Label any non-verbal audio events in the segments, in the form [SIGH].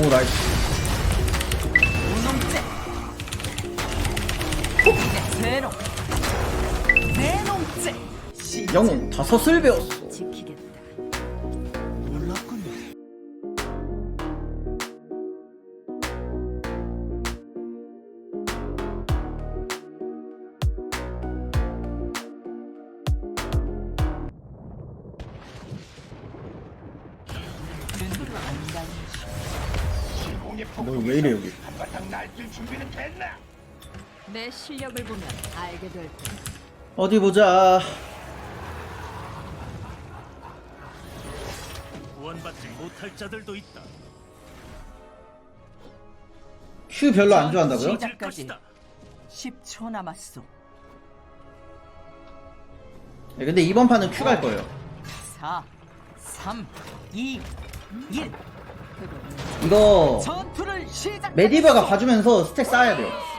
오 나이스. 시작. 영웅 다섯을 배웠어 내 실력을 보면 알게 될 거야. 어디 보자 구원받지 못할 자들도 있다. 큐 별로 안 좋아한다고요? 시작. 것이다. 10초 남았어. 네, 근데 이번 판은 큐 갈 거예요 4, 3, 2, 1. 이거 전투를 시작. 메디버가 봐주면서 스택 쌓아야 돼요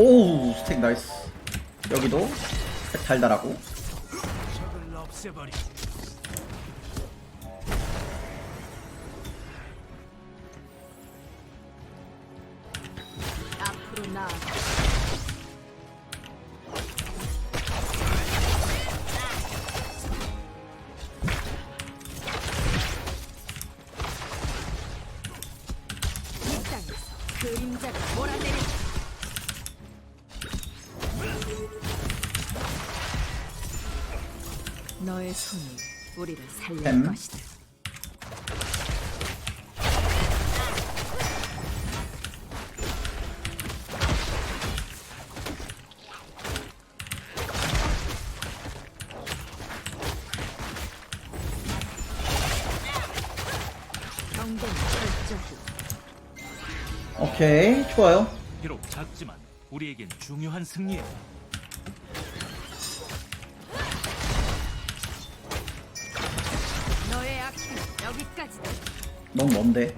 오우 스택 나이스. 여기도 스택 달달하고 너의 손이 우리를 살릴 뱀. 것이다. 경계는 철저히 오케이 좋아요 비록 작지만 우리에겐 중요한 승리야. 너무 먼데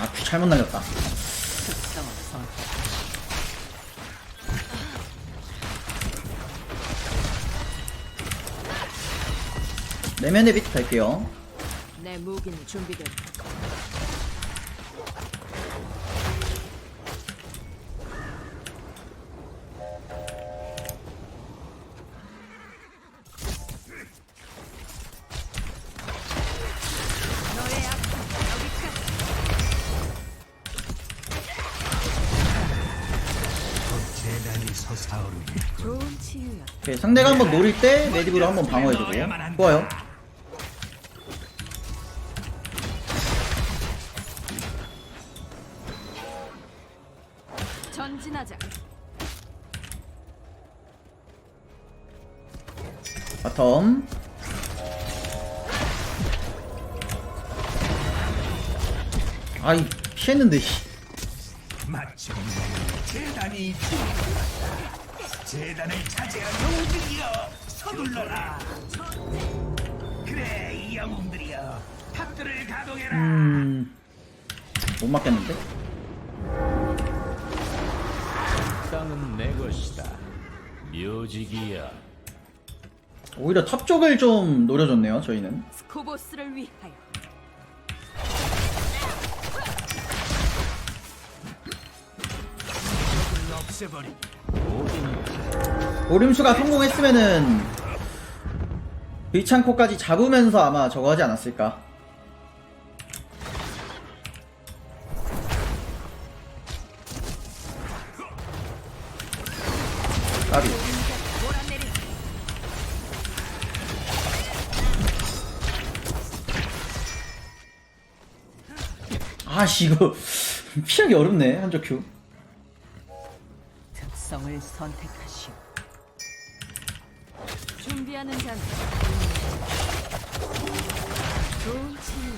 아 큐 잘못 날렸다. 내면의 비트 갈게요 내 무기는 준비됐다. 오케이 상대가 한번 노릴 때 메디브로 한번 방어해주고 좋아요 전진하자. 바텀 아이 피했는데 씨. 마치 재단이 죽었다. 재단을 차지한 영웅들이여 서둘러라. 그래 이 영웅들이여 탑들을 가동해라. 음... 못 맞겠는데? 땅은 내 것이다. 묘지기야. 오히려 탑 쪽을 좀 노려줬네요 저희는 스코보스를 위하여. 없애버리. 오림수가 성공했으면은 비창코까지 잡으면서 아마 저거 하지 않았을까 까비. 아씨 이거 [LAUGHS] 피하기 어렵네 한조 큐 특성을 선택하시오. 준비하는 자는 좋은 치유.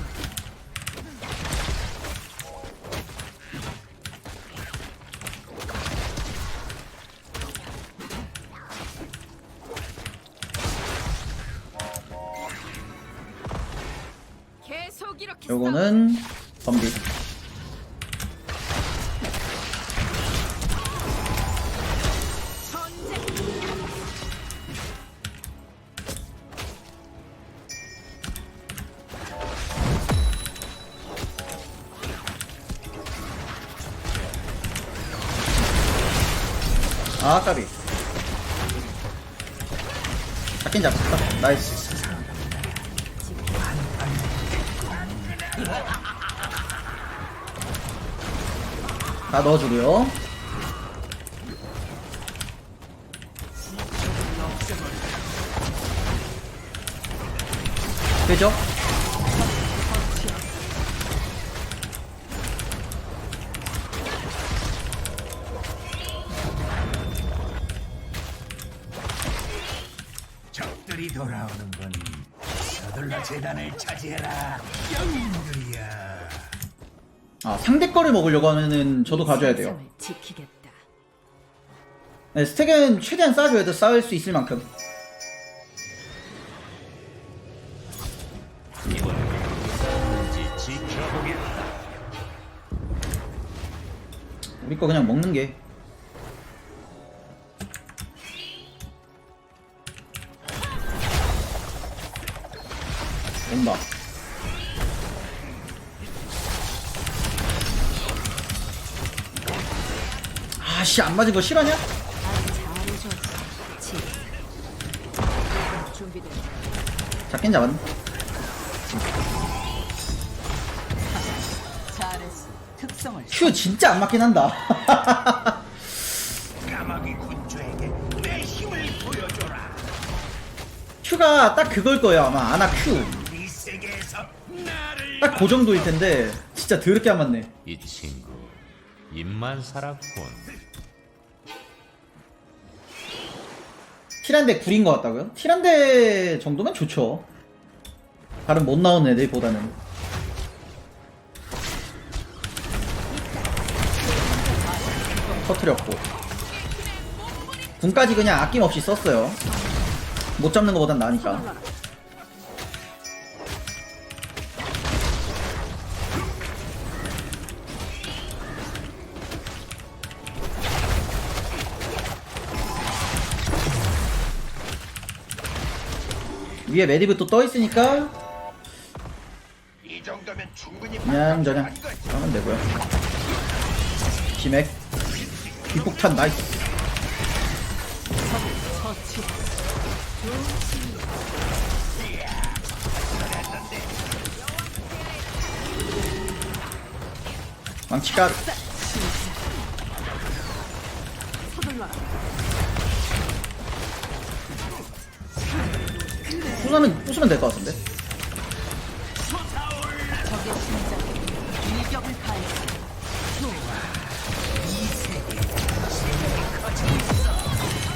계속 이렇게. 요거는 범비. 아 까비. 잡긴 잡았다. 나이스. 다 넣어주고요. 되죠? 영웅들이야. 아 상대 거를 먹으려고 하면은 저도 가져야 돼요. 지키겠다. 네, 스택은 최대한 쌓아줘야 돼 쌓을 수 있을 만큼. 지켜보겠다. 우리 거 그냥 먹는 게. 맞은 거 실화냐? 잡긴 잡았네. 큐 진짜 안 맞긴 한다. [LAUGHS] 큐가 딱 그걸 거예요 아마 아나 큐. 이 세계에서 나를 딱그 정도일 텐데 진짜 더럽게 안 맞네. 이 친구 입만 살았군. 티란데 구린 것 같다고요? 티란데 정도면 좋죠. 다른 못 나오는 애들보다는. 터트렸고. 군까지 그냥 아낌없이 썼어요. 못 잡는 것보단 나으니까. 위에 메디브 또 떠 있으니까 이 정도면 충분히 그냥 저냥 하면 되고요. 기맥 비폭탄 나이스. 망치가 서둘러라. 부수면 부수면 될 것 같은데.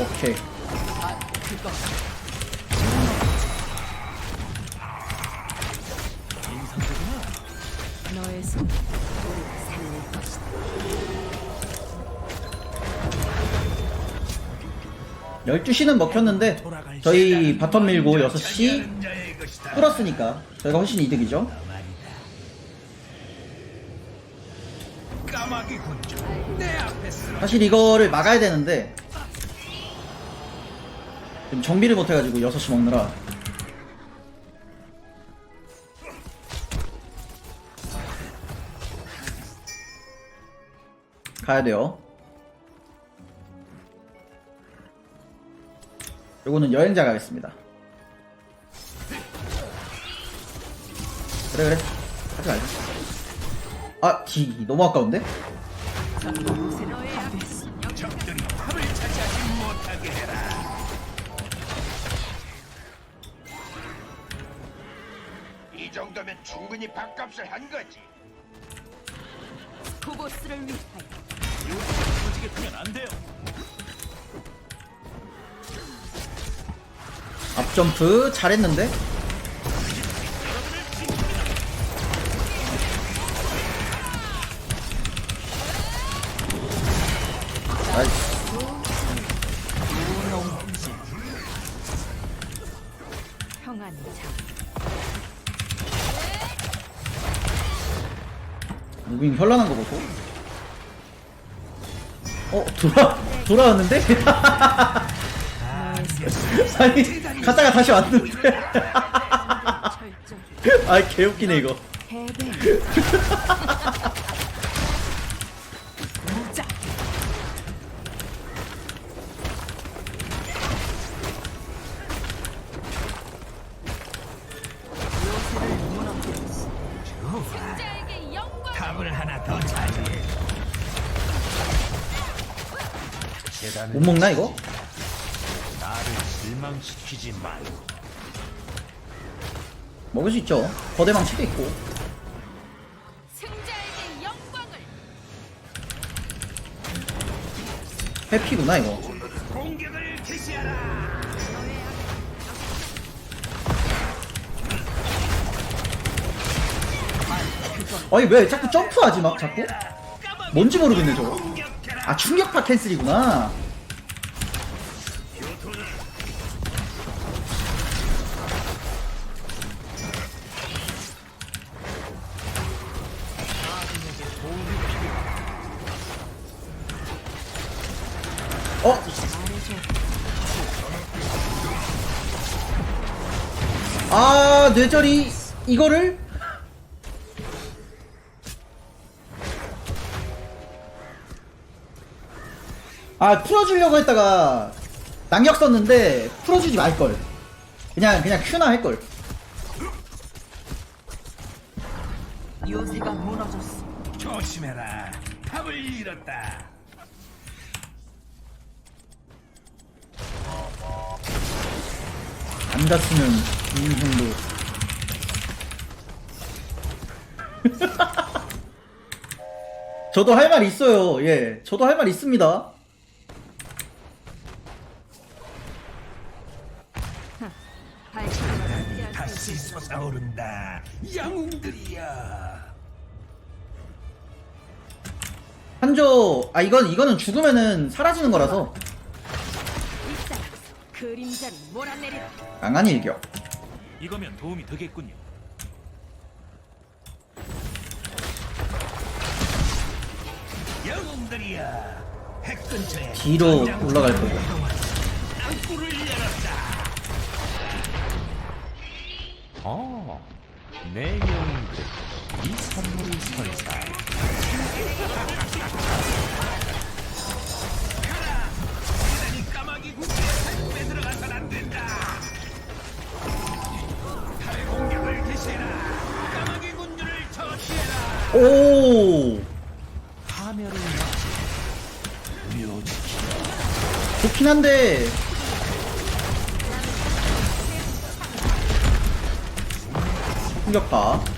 오케이. 너의 손 12시는 먹혔는데 저희 바텀 밀고 6시 차지하는 자의 것이다. 끌었으니까 저희가 훨씬 이득이죠. 사실 이거를 막아야 되는데 지금 정비를 못해가지고 6시 먹느라 가야 돼요. 요거는 여행자 가겠습니다. 그래 그래 하지 말자. 아, 기 너무 아까운데? 정도면 충분히 밥값을 한 거지. 포보스를 위하여 조직에 두면 안 돼요. 점프 잘했는데? 무빙 현란한 거 보소. 어, 돌아, 돌아왔는데? [LAUGHS] [LAUGHS] 아니, 갔다가 다시 왔는데. [LAUGHS] 아, 개웃기네, 이거. 못 먹나, 이거? 실망시키지 말고 먹을 수 있죠. 거대 망 치도 있고. 승자에게 영광을. 해피구나, 이거. 공격을 개시하라. 아니, 왜 자꾸 점프하지, 막, 자꾸? 뭔지 모르겠네, 저거. 아, 충격파 캔슬이구나. 아, 뇌절이 이거를? 아, 풀어주려고 했다가 낙력 썼는데 풀어주지 말걸. 그냥, 그냥 큐나 할걸. 요새가 무너졌어. 조심해라. 답을 잃었다. 안 갔으면 인생도. [LAUGHS] 저도 할 말 있어요. 예. 저도 할 말 있습니다. 다시 솟아오른다. 영웅들이야. 한조, 아, 이건, 이거는 죽으면은 사라지는 거라서. 그림자를 몰아내리라. 강한 일격. 이거면 도움이 되겠군요. 영웅들이야. 핵 근처에 뒤로 올라갈 거고. 땅굴을 열었다. 어, 내 영웅들 이 선물을 선사 오! 좋긴 한데. 충격파.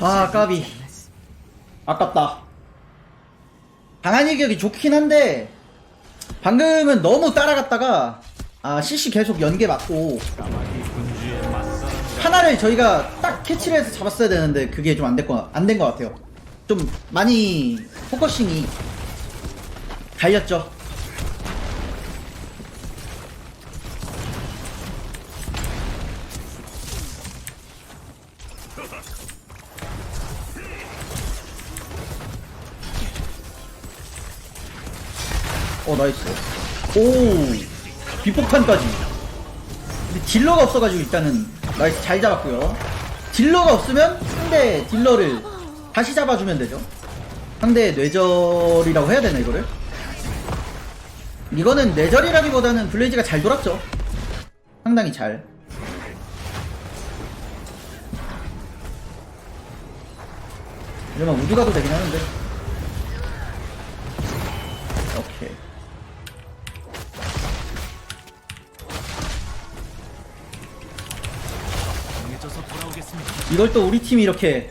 아, 까비. 아깝다. 강한 일격이 좋긴 한데, 방금은 너무 따라갔다가, 아, CC 계속 연계 맞고, 하나를 저희가 딱 캐치를 해서 잡았어야 되는데, 그게 좀 안된 거, 안된것 같아요. 좀 많이 포커싱이 갈렸죠. 어 나이스. 오 비폭탄까지. 근데 딜러가 없어가지고 일단은 나이스 잘 잡았고요. 딜러가 없으면 상대 딜러를 다시 잡아주면 되죠. 상대 뇌절이라고 해야 되나 이거를? 이거는 뇌절이라기보다는 블레이즈가 잘 돌았죠. 상당히 잘. 이러면 우드 가도 되긴 하는데. 이걸 또 우리 팀이 이렇게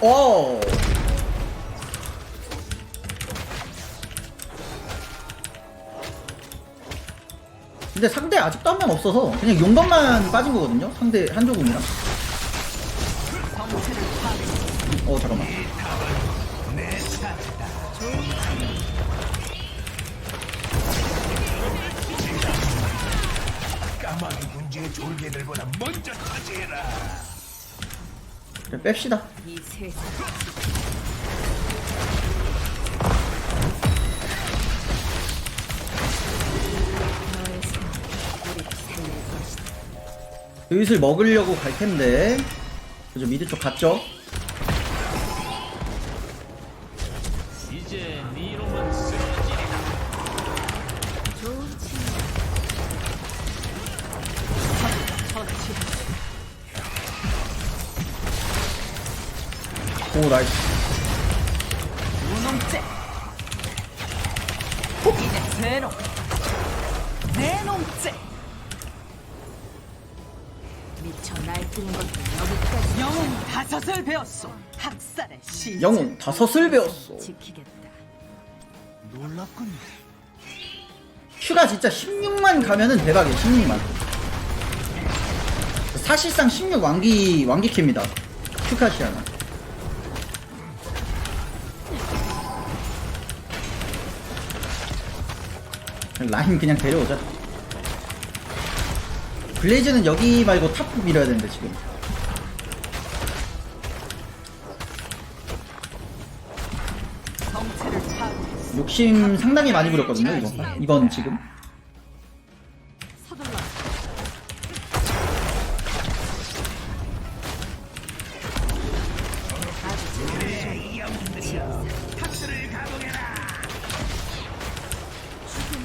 오. 근데 상대 아직도 한 명 없어서 그냥 용감만 빠진 거거든요. 상대 파괴. 어 잠깐만. 까마귀 군주의 졸개들보다 먼저 차지해라. 그래 뺍시다. 이 세상 슬슬 먹으려고 갈 텐데. 그죠 미드 쪽 갔죠? 이제 네 이름은 쓰러지리라. 좋은 친구. 처치. 오 나이스. 무농제. 이제 새놈. 배웠소. 학살의 시. 영웅 다섯을 배웠어. 지키겠다. 놀랍군요. 큐가 진짜 16만 가면은 대박이에요 16만 사실상 16 왕기 왕기 캡니다 큐카시아나 라인 그냥 데려오자 블레이즈는 여기 말고 탑 밀어야 되는데 지금 욕심 상당히 많이 부렸거든요 이번 지금. 서둘러.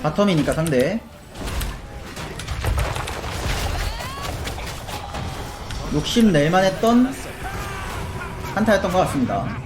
바텀이니까 상대. 욕심 낼만 했던 한타였던 것 같습니다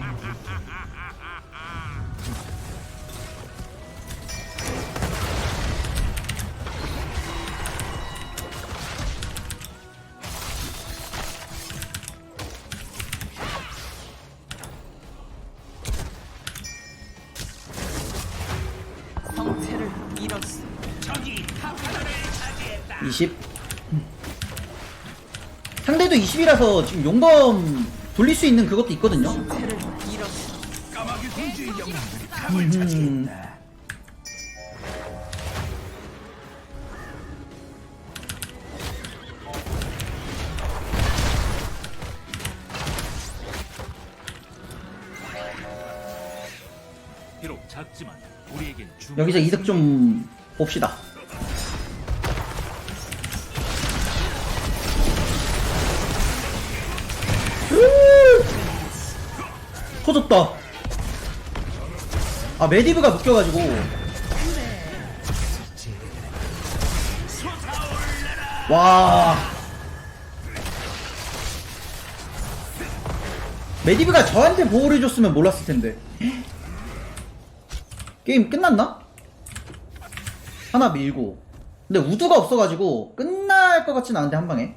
10이라서 지금 용검 돌릴 수 있는 그것도 있거든요. 비록 작지만 우리에겐 여기서 이득 좀 봅시다. 터졌다. 아 메디브가 묶여가지고. 와. 메디브가 저한테 보호를 해줬으면 몰랐을 텐데. 게임 끝났나? 하나 밀고. 근데 우두가 없어가지고 끝날 것 같진 않은데 한 방에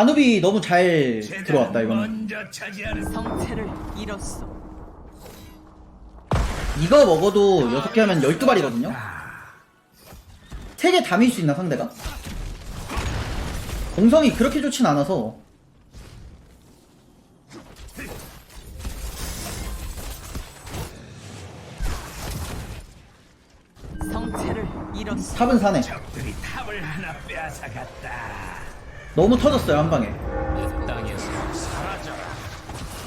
아누비 너무 잘 들어왔다 이거는 성체를 잃었어. 이거 먹어도 6개 하면 12발이거든요 3개 다 밀 수 있나 상대가? 공성이 그렇게 좋진 않아서 성체를 잃었어. 탑은 사네 적들이 탑을 하나 빼앗아갔다. 너무 터졌어요 한 방에.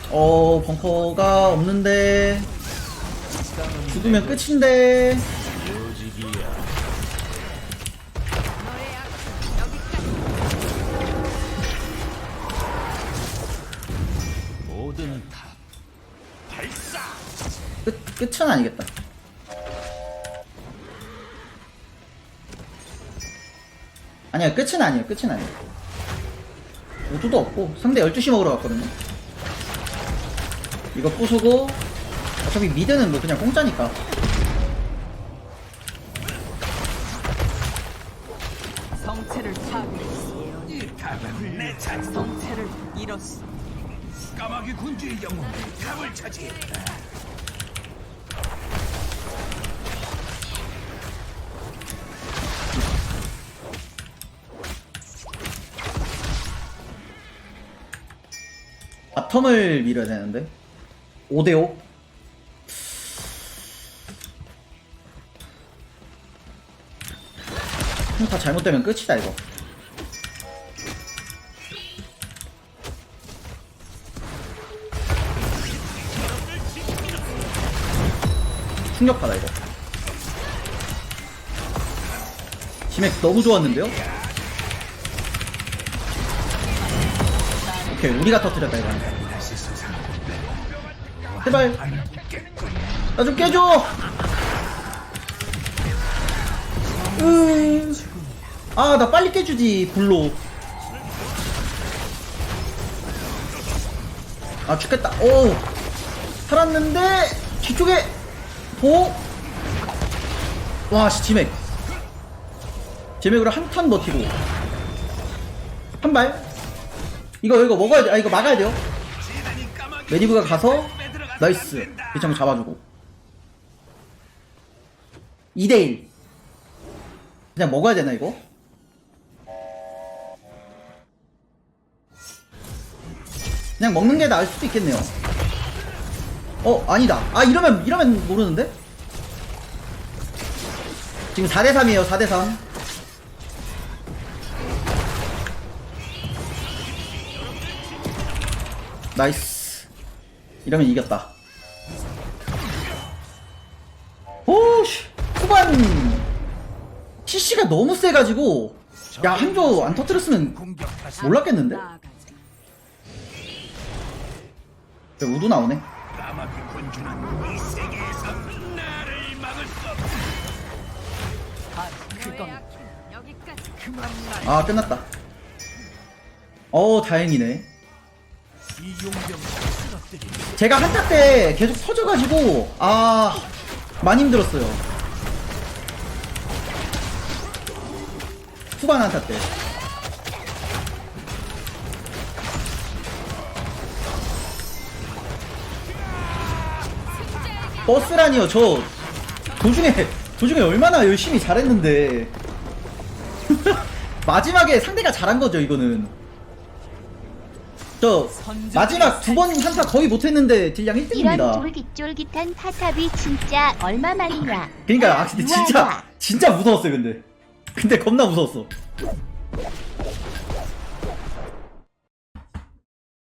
어 벙커가 없는데. 죽으면 끝인데. 끝, 끝은 아니겠다. 아니야 끝은 아니에요 끝은 아니에요 오도도 없고 상대 12시 먹으러 갔거든요 이거 부수고 어차피 미드는 뭐 그냥 공짜니까 성체를 파괴했어. 내 성체를 잃었어. 까마귀 군주의 영웅이 답을 차지했다. 바텀을 밀어야 되는데? 5대5 다 잘못되면 끝이다 이거. 충격받아 이거. 지맥 너무 좋았는데요? 오케이 우리가 터뜨렸다 이거. 제발. 나 좀 깨줘. 음. 아나 빨리 깨주지 불로. 아 죽겠다. 오. 살았는데 뒤쪽에 보. 와씨 지맥. 지맥으로 한턴 버티고. 한발 이거 이거 먹어야 돼. 아 이거 막아야 돼요. 메디브가 가서 나이스. 비창 잡아주고. 2대1. 그냥 먹어야 되나 이거? 그냥 먹는 게 나을 수도 있겠네요. 어 아니다. 아 이러면 이러면 모르는데? 지금 4대 3이에요. 4대 3. 나이스. 이러면 이겼다. 오씨 후반 CC가 너무 세가지고 야 한조 안 터뜨렸으면 몰랐겠는데? 우도 나오네. 아 끝났다. 어 다행이네. 제가 한타 때 계속 터져가지고 아 많이 힘들었어요. 후반 한타 때. 버스라니요 저 도중에 도중에 얼마나 열심히 잘했는데 [LAUGHS] 마지막에 상대가 잘한 거죠 이거는 저 마지막 두 번 한타 거의 못했는데 딜량 이런 1등입니다 쫄깃쫄깃한 타탑이 진짜 얼마만이냐? 그러니까 아 근데 진짜. 진짜 무서웠어요 근데 근데 겁나 무서웠어